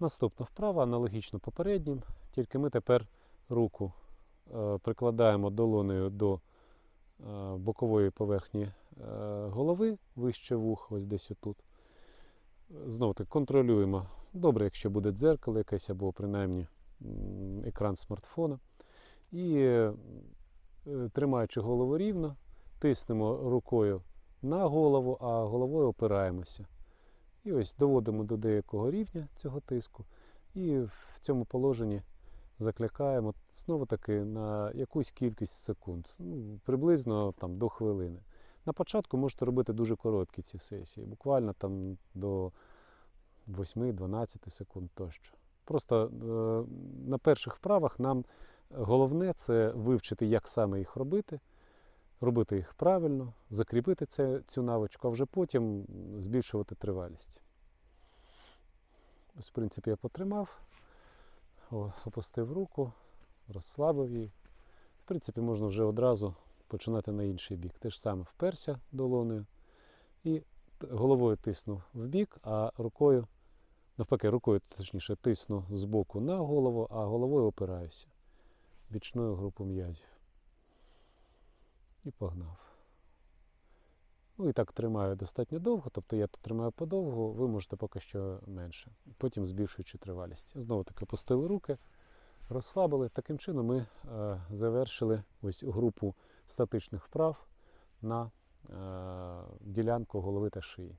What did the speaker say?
Наступна вправа аналогічно попереднім, тільки ми тепер руку е, прикладаємо долонею до е, бокової поверхні е, голови, вище вух, ось десь отут. Знову таки контролюємо. Добре, якщо буде дзеркало якесь або принаймні екран смартфона. І тримаючи голову рівно, тиснемо рукою на голову, а головою опираємося. І ось доводимо до деякого рівня цього тиску. І в цьому положенні закликаємо знову таки на якусь кількість секунд, ну, приблизно там, до хвилини. На початку можете робити дуже короткі ці сесії, буквально там до 8-12 секунд тощо. Просто е, на перших вправах нам головне це вивчити, як саме їх робити, робити їх правильно, закріпити це, цю навичку, а вже потім збільшувати тривалість. Ось, в принципі, я потримав, опустив руку, розслабив її. В принципі, можна вже одразу починати на інший бік. Те ж саме вперся долонею і головою тисну в бік, а рукою, навпаки, рукою точніше тисну з боку на голову, а головою опираюся бічною групу м'язів. І погнав. Ну і так тримаю достатньо довго, тобто я тримаю подовго, ви можете поки що менше, потім збільшуючи тривалість. Знову таки опустили руки, розслабили. Таким чином ми е, завершили ось групу статичних вправ на е, ділянку голови та шиї.